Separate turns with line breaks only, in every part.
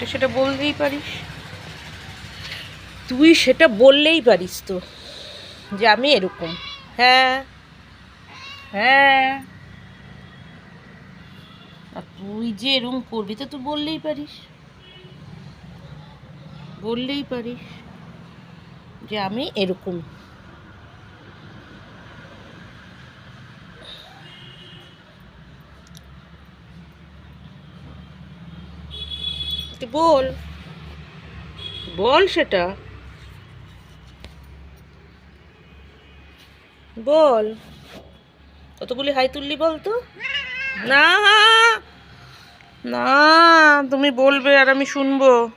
তো সেটা বলতেই পারিস। তুই সেটা বললেই পারিস তো, যে আমি এরকম। হ্যাঁ হ্যাঁ। আর তুই যে এরকম করবি তো তুই বললেই পারিস। বললেই পারিস যে আমি এরকম। তুই বল। বল সেটা। বল। কতগুলি হাই তুললি বল তো? না। না, তুমি বলবে আর আমি শুনব।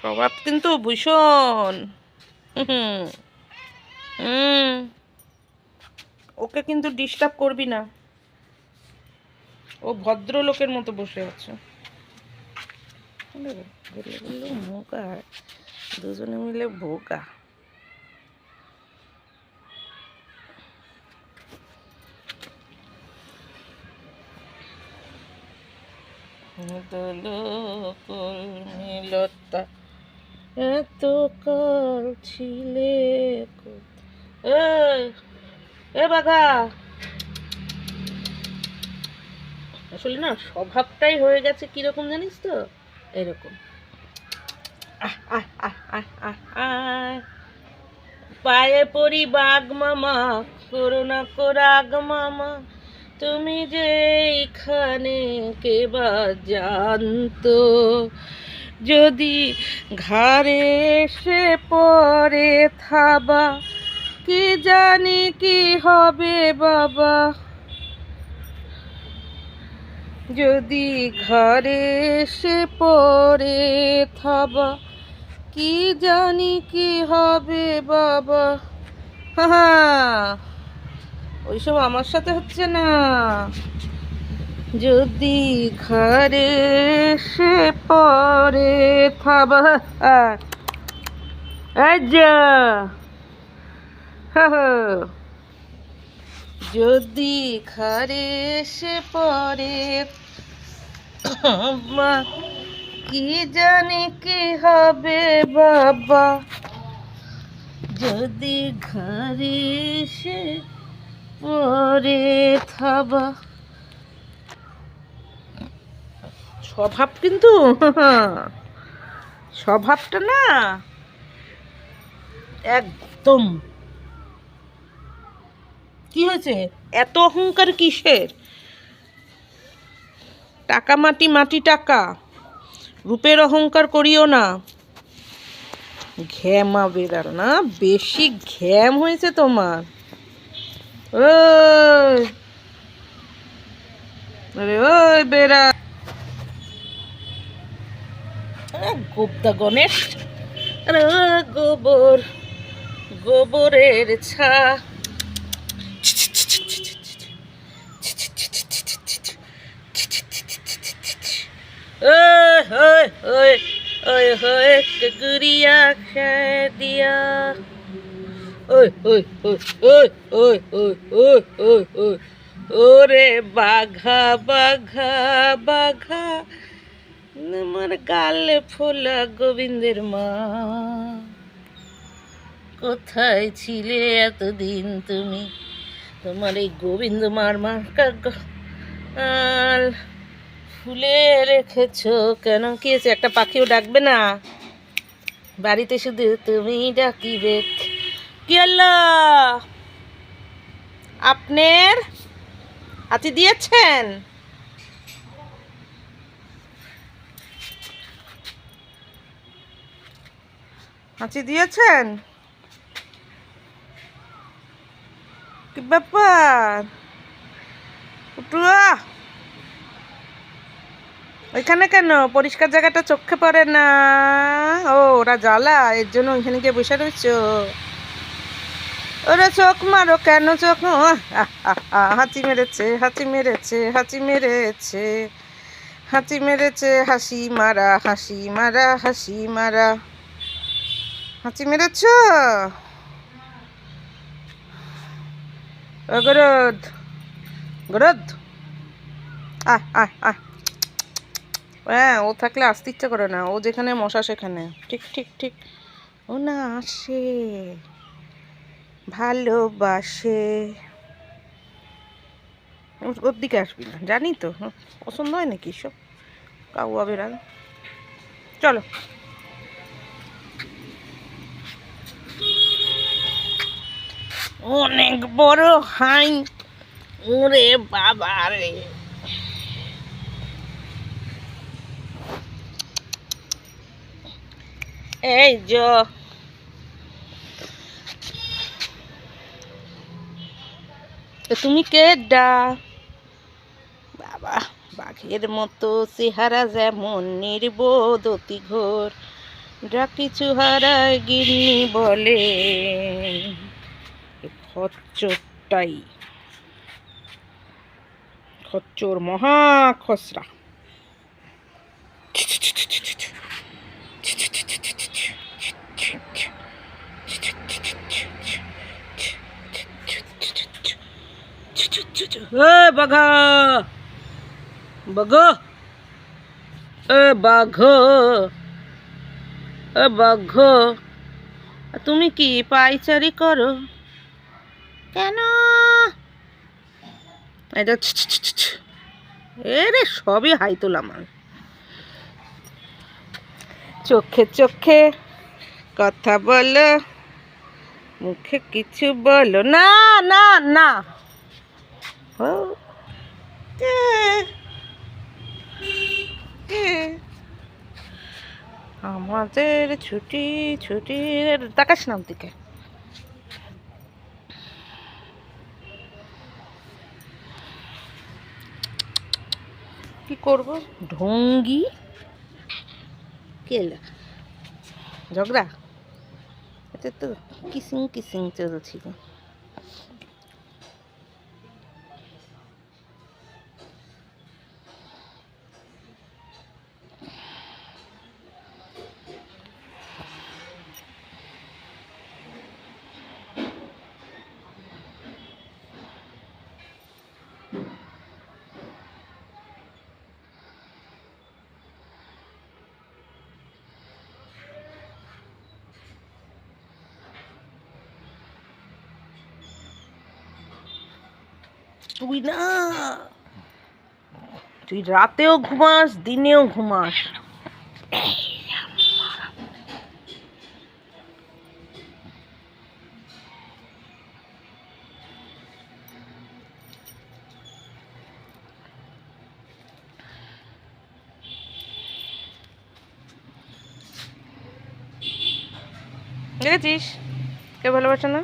স্বভাব কিন্তু ভীষণ। হুম। ওকে কিন্তু ডিস্টার্ব করবি না। ও ভদ্রলোকের মতো বসে আছে। বললে বলল মোকা দুজনে মিলে বোকা। কর্মীলতা এত কাল ছিলে? এ বাঘা! আসলে না, স্বভাবটাই হয়ে গেছে কীরকম জানিস তো? এরকম। পায়ে পড়ি বাঘ মামা করোনা কোরাগ মামা। তুমি যে এখানে কে বা জানতো? যদি ঘাড়ে এসে পরে থাবা, কি জানি কি হবে বাবা? যদি ঘরে এসে পরে থাবা, কি জানি কি হবে বাবা? হা ওইসব আমার সাথে হচ্ছে না। যদি ঘরে এসে পরে থাবা এই যা। হা হা। যদি ঘরে এসে পরে মা, কি জানি কি হবে বাবা? যদি ঘরে এসে পরে থাবা। স্বভাব কিন্তু, স্বভাবটা না একদম কি হয়েছে? এত অহংকার কিসের? টাকা মাটি মাটি টাকা। রূপের অহংকার করিও না। ঘ্যামা বেরার না বেশি ঘ্যাম হয়েছে তোমার। ওই। গণেশ। গোবর। গোবরের ছা। ওই ওই ওই ওই গুড়িয়া দিয়া ওই ওই ওই ওই ওই ওই ওই ওই ওই ওরে বাঘা বাঘা বাঘা আমার গালে ফোলা গোবিন্দের মা কোথায় ছিলে এতদিন তুমি তোমার এই গোবিন্দ মার মার কাল ফুলে রেখেছো কেন? কি হয়েছে? একটা পাখিও ডাকবে না? বাড়িতে শুধু তুমি ডাকিবে। কি আপনার হাতি দিয়েছেন? হাঁচি দিয়েছেন? কি ব্যাপার? উঠুয়া ওইখানে কেন? পরিষ্কার জায়গাটা চোখে পড়ে না। ও, ওরা জ্বালা, এর জন্য ওইখানে গিয়ে বসে রয়েছো। ওরা চোখ মারো কেন? চোখ হাঁচি মেরেছে হাঁচি মেরেছে হাঁচি মেরেছে হাঁচি মেরেছে, হাসি মারা হাসি মারা হাসি মারা। হাঁচি মেরেছ? গরদ গরদ। আহ আহ আহ। হ্যাঁ ও থাকলে আসতে ইচ্ছা করে না। ও যেখানে মশা, সেখানে। ঠিক ঠিক ঠিক। ও না আসে। ভালোবাসে। ওর দিকে আসবি না। জানি তো। পছন্দ হয় নাকি সব? কাউয়া বেড়াল চলো। অনেক বড় হাই। ওরে বাবা রে এই যো। তুমি কে ডা বাবা, বাঘের মতো চেহারা যেমন নির্বোধ অতি ঘোর যা কিছু হারায় গিন্নি বলে খচ্চরটাই। খচ্চর মহা খসরা তুমি কি পাইচারি করো? কেন? এটা। এরে সবই হাই তোলা আমার চোখে চোখে কথা বলো, মুখে কিছু বলো। না না না। ও, এ, এ। আমাদের ছুটি ছুটি তাকাস নাম দিকে কি করব? ঢঙ্গি? কেলা? ঝগড়া? এতে তো কিসিং কিসিং চলছিল। তুই না। তুই রাতেও ঘুমাস দিনেও ঘুমাস। দেখেছিস? কে ভালোবাসে না?